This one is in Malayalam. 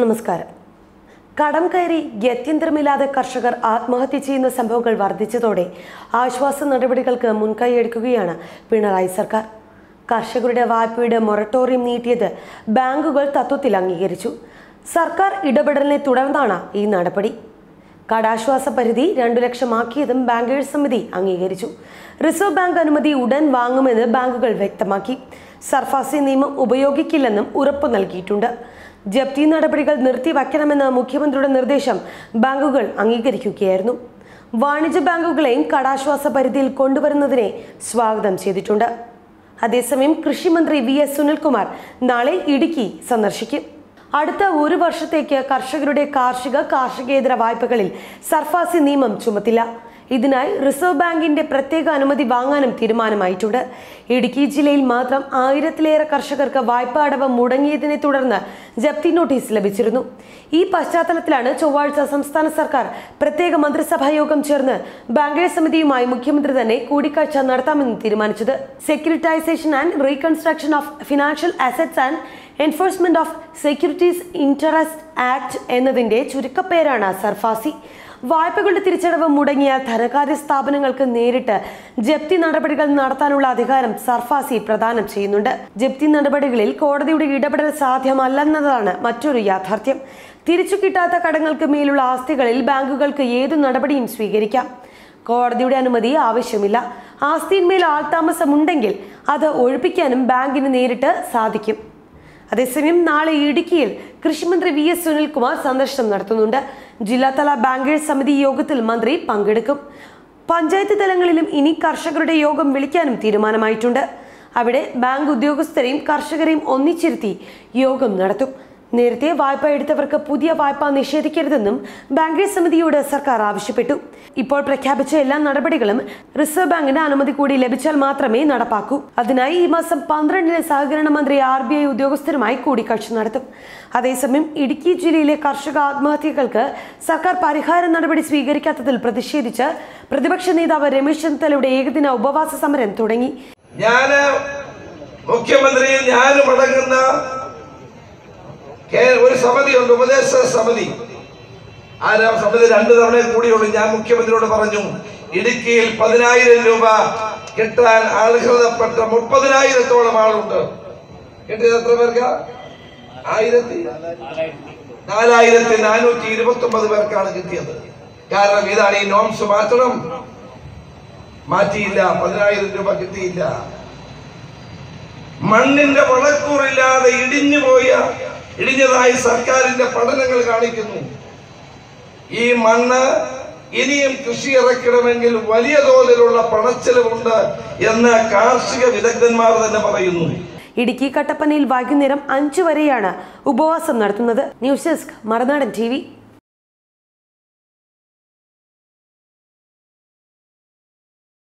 നമസ്കാരം. കടം കയറി ഗത്യന്തരമില്ലാതെ കർഷകർ ആത്മഹത്യ ചെയ്യുന്ന സംഭവങ്ങൾ വർദ്ധിച്ചതോടെ ആശ്വാസ നടപടികൾക്ക് മുൻകൈയെടുക്കുകയാണ് പിണറായി സർക്കാർ. കർഷകരുടെ വായ്പയുടെ മൊറട്ടോറിയം നീട്ടിയത് ബാങ്കുകൾ തത്വത്തിൽ അംഗീകരിച്ചു. സർക്കാർ ഇടപെടലിനെ തുടർന്നാണ് ഈ നടപടി. കടാശ്വാസ പരിധി രണ്ടു ലക്ഷമാക്കിയതും ബാങ്കേഴ്സ് സമിതി അംഗീകരിച്ചു. റിസർവ് ബാങ്ക് അനുമതി ഉടൻ വാങ്ങുമെന്ന് ബാങ്കുകൾ വ്യക്തമാക്കി. സർഫാസി നിയമം ഉപയോഗിക്കില്ലെന്നും ഉറപ്പു നൽകിയിട്ടുണ്ട്. ജപ്തി നടപടികൾ നിർത്തിവയ്ക്കണമെന്ന മുഖ്യമന്ത്രിയുടെ നിർദ്ദേശം ബാങ്കുകൾ അംഗീകരിക്കുകയായിരുന്നു. വാണിജ്യ ബാങ്കുകളെയും കടാശ്വാസ പരിധിയിൽ കൊണ്ടുവരുന്നതിനെ സ്വാഗതം ചെയ്തിട്ടുണ്ട്. അതേസമയം കൃഷിമന്ത്രി വി എസ് സുനിൽകുമാർ നാളെ ഇടുക്കി സന്ദർശിക്കും. അടുത്ത ഒരു വർഷത്തേക്ക് കർഷകരുടെ കാർഷിക കാർഷികേതര വായ്പകളിൽ സർഫാസി നിയമം ചുമത്തില്ല. ഇതിനായി റിസർവ് ബാങ്കിന്റെ പ്രത്യേക അനുമതി വാങ്ങാനും തീരുമാനമായിട്ടുണ്ട്. ഇടുക്കി ജില്ലയിൽ മാത്രം ആയിരത്തിലേറെ കർഷകർക്ക് വായ്പാ അടവ് മുടങ്ങിയതിനെ തുടർന്ന് ജപ്തി നോട്ടീസ് ലഭിച്ചിരുന്നു. ഈ പശ്ചാത്തലത്തിലാണ് ചൊവ്വാഴ്ച സംസ്ഥാന സർക്കാർ പ്രത്യേക മന്ത്രിസഭാ യോഗം ചേർന്ന് ബാങ്കേഴ്സ് സമിതിയുമായി മുഖ്യമന്ത്രി തന്നെ കൂടിക്കാഴ്ച നടത്താമെന്ന് തീരുമാനിച്ചത്. Securitisation and reconstruction of financial assets and enforcement of securities interest act എന്നതിന്റെ ചുരുക്കപ്പേരാണ് സർഫാസി. വായ്പകളുടെ തിരിച്ചടവ് മുടങ്ങിയ ധനകാര്യ സ്ഥാപനങ്ങൾക്ക് നേരിട്ട് ജപ്തി നടപടികൾ നടത്താനുള്ള അധികാരം സർഫാസി പ്രദാനം ചെയ്യുന്നുണ്ട്. ജപ്തി നടപടികളിൽ കോടതിയുടെ ഇടപെടൽ സാധ്യമല്ലെന്നതാണ് മറ്റൊരു യാഥാർത്ഥ്യം. തിരിച്ചു കിട്ടാത്ത കടങ്ങൾക്ക് മേലുള്ള ആസ്തികളിൽ ബാങ്കുകൾക്ക് ഏതു നടപടിയും സ്വീകരിക്കാം. കോടതിയുടെ അനുമതി ആവശ്യമില്ല. ആസ്തിന്മേൽ ആൾതാമസമുണ്ടെങ്കിൽ അത് ഒഴിപ്പിക്കാനും ബാങ്കിന് നേരിട്ട് സാധിക്കും. അതേസമയം നാളെ ഇടുക്കിയിൽ കൃഷിമന്ത്രി വി എസ് സുനിൽകുമാർ സന്ദർശനം നടത്തുന്നുണ്ട്. ജില്ലാതല ബാങ്കേഴ്സ് സമിതി യോഗത്തിൽ മന്ത്രി പങ്കെടുക്കും. പഞ്ചായത്ത് തലങ്ങളിലും ഇനി കർഷകരുടെ യോഗം വിളിക്കാനും തീരുമാനമായിട്ടുണ്ട്. അവിടെ ബാങ്ക് ഉദ്യോഗസ്ഥരെയും കർഷകരെയും ഒന്നിച്ചിരുത്തി യോഗം നടത്തും. നേരത്തെ വായ്പ എടുത്തവർക്ക് പുതിയ വായ്പ നിഷേധിക്കരുതെന്നും ബാങ്കേഴ്സ് സമിതിയോട് സർക്കാർ ആവശ്യപ്പെട്ടു. ഇപ്പോൾ പ്രഖ്യാപിച്ച എല്ലാ നടപടികളും റിസർവ് ബാങ്കിന്റെ അനുമതി കൂടി ലഭിച്ചാൽ മാത്രമേ നടപ്പാക്കൂ. അതിനായി ഈ മാസം പന്ത്രണ്ടിന് സഹകരണ മന്ത്രി ആർ ബി ഐ ഉദ്യോഗസ്ഥരുമായി കൂടിക്കാഴ്ച നടത്തും. അതേസമയം ഇടുക്കി ജില്ലയിലെ കർഷക ആത്മഹത്യകൾക്ക് സർക്കാർ പരിഹാര നടപടി സ്വീകരിക്കാത്തതിൽ പ്രതിഷേധിച്ച് പ്രതിപക്ഷ നേതാവ് രമേശ് ചെന്നിത്തലയുടെ ഏകദിന ഉപവാസ സമരം തുടങ്ങി. ഞാൻ മുഖ്യമന്ത്രി ഞാനും അടങ്ങുന്ന കേ- സമിതി ഉണ്ട് ഉപദേശ സമിതി. ആ സമിതി? രണ്ടു തവണ കൂടിയുള്ളൂ. ഞാൻ മുഖ്യമന്ത്രിയോട് പറഞ്ഞു ഇടുക്കിയിൽ പതിനായിരം രൂപ കിട്ടാൻ അർഹതപ്പെട്ട മുപ്പതിനായിരത്തോളം ആളുണ്ട്. കിട്ടിയത് എത്ര പേർക്ക്? ആയിരത്തി? നാലായിരത്തി നാനൂറ്റി ഇരുപത്തി ഒമ്പത് പേർക്കാണ് കിട്ടിയത്. കാരണം ഇതാണ് ഈ നോംസ് മാറ്റണം. മാറ്റിയില്ല പതിനായിരം രൂപ കിട്ടിയില്ല. മണ്ണിന്റെ വളക്കൂറില്ലാതെ ഇടിഞ്ഞതായി സർക്കാരിന്റെ പഠനങ്ങൾ കാണിക്കുന്നു. ഈ മണ്ണ് ഇനിയും കൃഷി ഇറക്കണമെങ്കിൽ വലിയ തോതിലുള്ള പണച്ചെലവുണ്ട് എന്ന് കാർഷിക വിദഗ്ധന്മാർ തന്നെ പറയുന്നു. ഇടുക്കി കട്ടപ്പനയിൽ വൈകുന്നേരം അഞ്ചു വരെയാണ് ഉപവാസം നടത്തുന്നത്. ന്യൂസ് ഡെസ്ക് മറുനാടൻ ടി